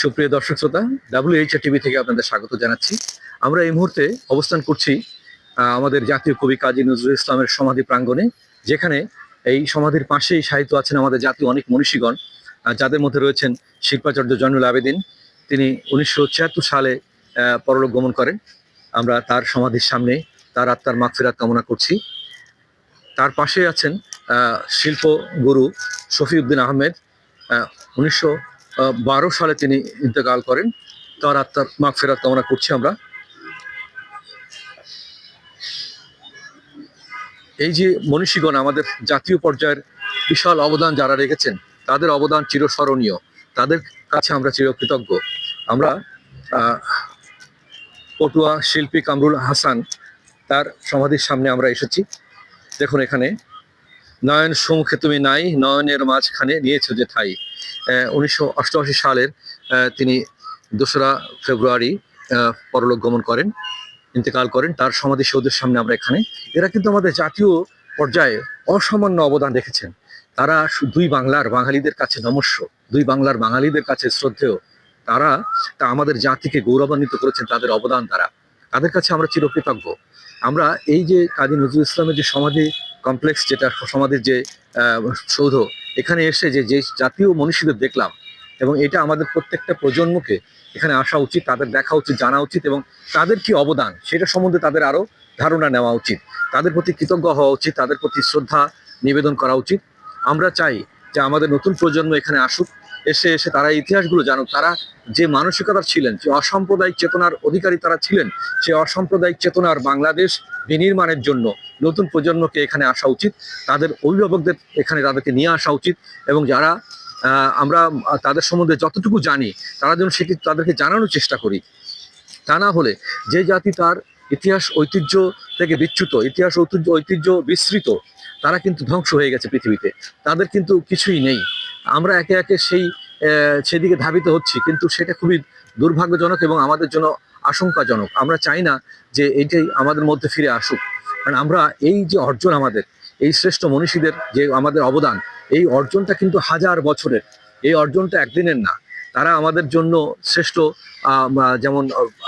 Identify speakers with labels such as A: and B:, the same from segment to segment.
A: সুপ্রিয় দর্শক শ্রোতা ডাব্লিউএইচ টিভি থেকে আপনাদের স্বাগত জানাচ্ছি। আমরা এই মুহূর্তে অবস্থান করছি আমাদের জাতীয় কবি কাজী নজরুল ইসলামের সমাধি প্রাঙ্গণে, যেখানে এই সমাধির পাশেই সাহিত্য আছেন আমাদের জাতীয় অনেক মনীষীগণ যাদের মধ্যে রয়েছেন শিল্পাচার্য জয়নুল আবেদিন। তিনি উনিশশো ছিয়াত্তর সালে পরলোক গমন করেন। আমরা তার সমাধির সামনে তার আত্মার মাগফিরাত কামনা করছি। তার পাশে আছেন শিল্প গুরু শফিউদ্দিন আহমেদ উনিশশো বারো সালে তিনি ইন্তেকাল করেন। তার আত্মার মাগফিরাত কামনা করছি আমরা। এই যে মনীষীগণ আমাদের জাতীয় পর্যায়ের বিশাল অবদান যারা রেখেছেন, তাদের অবদান চিরস্মরণীয়। তাদের কাছে আমরা চিরকৃতজ্ঞ। আমরা পটুয়া শিল্পী কামরুল হাসান, তার সমাধির সামনে আমরা এসেছি। দেখুন এখানে, নয়ন সম্মুখে তুমি নাই, নয়নের মাঝখানে নিয়েছো যে ঠাই। উনিশশো অষ্টআশি সালের তিনি দোসরা ফেব্রুয়ারি পরলোক গমন করেন, ইন্তেকাল করেন, তার সমাধি সৌধের সামনে আমরা এখানে। এরা কিন্তু আমাদের জাতীয় পর্যায়ে অসামান্য অবদান রেখেছেন। তারা দুই বাংলার বাঙালিদের কাছে নমস্য, দুই বাংলার বাঙালিদের কাছে শ্রদ্ধেয়। তারা, তা আমাদের জাতিকে গৌরবান্বিত করেছেন, তাদের অবদান দ্বারা। তাদের কাছে আমরা চিরকৃতজ্ঞ। আমরা এই যে কাজী নজরুল ইসলামের যে সমাধি কমপ্লেক্স, যেটা সমাধির যে সৌধ এখানে এসে যে যে জাতীয় মনীষীদের দেখলাম এবং এটা আমাদের প্রত্যেকটা প্রজন্মকে এখানে আসা উচিত, তাদের দেখা উচিত, জানা উচিত এবং তাদের কি অবদান সেটা সম্বন্ধে তাদের আরও ধারণা নেওয়া উচিত। তাদের প্রতি কৃতজ্ঞ হওয়া উচিত, তাদের প্রতি শ্রদ্ধা নিবেদন করা উচিত। আমরা চাই যে আমাদের নতুন প্রজন্ম এখানে আসুক, এসে এসে তারা ইতিহাসগুলো জানুক। তারা যে মানসিকতার ছিলেন, যে অসাম্প্রদায়িক চেতনার অধিকারী তারা ছিলেন, সে অসাম্প্রদায়িক চেতনার বাংলাদেশ বিনির্মাণের জন্য নতুন প্রজন্মকে এখানে আসা উচিত। তাদের অভিভাবকদের এখানে তাদেরকে নিয়ে আসা উচিত এবং যারা আমরা, তাদের সম্বন্ধে যতটুকু জানি, তারা যেন সেটি তাদেরকে জানানোর চেষ্টা করি। তা না হলে যে জাতি তার ইতিহাস, ঐতিহ্য থেকে বিচ্যুত, ইতিহাস, ঐতিহ্য ঐতিহ্য বিস্তৃত, তারা কিন্তু ধ্বংস হয়ে গেছে পৃথিবীতে। তাদের কিন্তু কিছুই নেই। আমরা একে একে সেই সেদিকে ধাবিত হচ্ছি, কিন্তু সেটা খুবই দুর্ভাগ্যজনক এবং আমাদের জন্য আশঙ্কাজনক। আমরা চাই না যে এইটাই আমাদের মধ্যে ফিরে আসুক। কারণ আমরা এই যে অর্জন আমাদের, এই শ্রেষ্ঠ মনীষীদের যে আমাদের অবদান, এই অর্জনটা কিন্তু হাজার বছরের। এই অর্জনটা একদিনের না। তারা আমাদের জন্য শ্রেষ্ঠ যেমন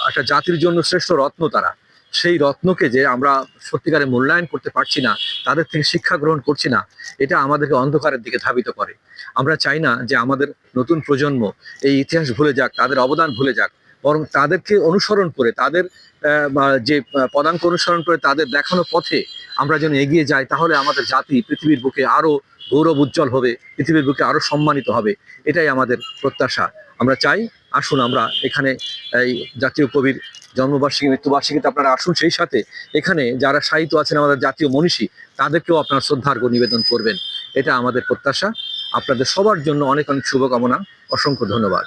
A: একটা জাতির জন্য শ্রেষ্ঠ রত্ন তারা। সেই রত্নকে যে আমরা সত্যিকারে মূল্যায়ন করতে পারছি না, তাদের থেকে শিক্ষা গ্রহণ করছি না, এটা আমাদেরকে অন্ধকারের দিকে ধাবিত করে। আমরা চাই না যে আমাদের নতুন প্রজন্ম এই ইতিহাস ভুলে যাক, তাদের অবদান ভুলে যাক, বরং তাদেরকে অনুসরণ করে, তাদের যে পদাঙ্ক অনুসরণ করে তাদের দেখানো পথে আমরা যেন এগিয়ে যাই, তাহলে আমাদের জাতি পৃথিবীর বুকে আরও গৌরব উজ্জ্বল হবে, পৃথিবীর বুকে আরও সম্মানিত হবে, এটাই আমাদের প্রত্যাশা। আমরা চাই, আসুন আমরা এখানে এই জাতীয় কবির জন্মবার্ষিকী, মৃত্যুবার্ষিকীতে আপনারা আসুন সেই সাথে। এখানে যারা সাহিত্য আছেন আমাদের জাতীয় মনীষী, তাদেরকেও আপনারা শ্রদ্ধার্ঘ নিবেদন করবেন। এটা আমাদের প্রত্যাশা। আপনাদের সবার জন্য অনেক অনেক শুভকামনা। অসংখ্য ধন্যবাদ।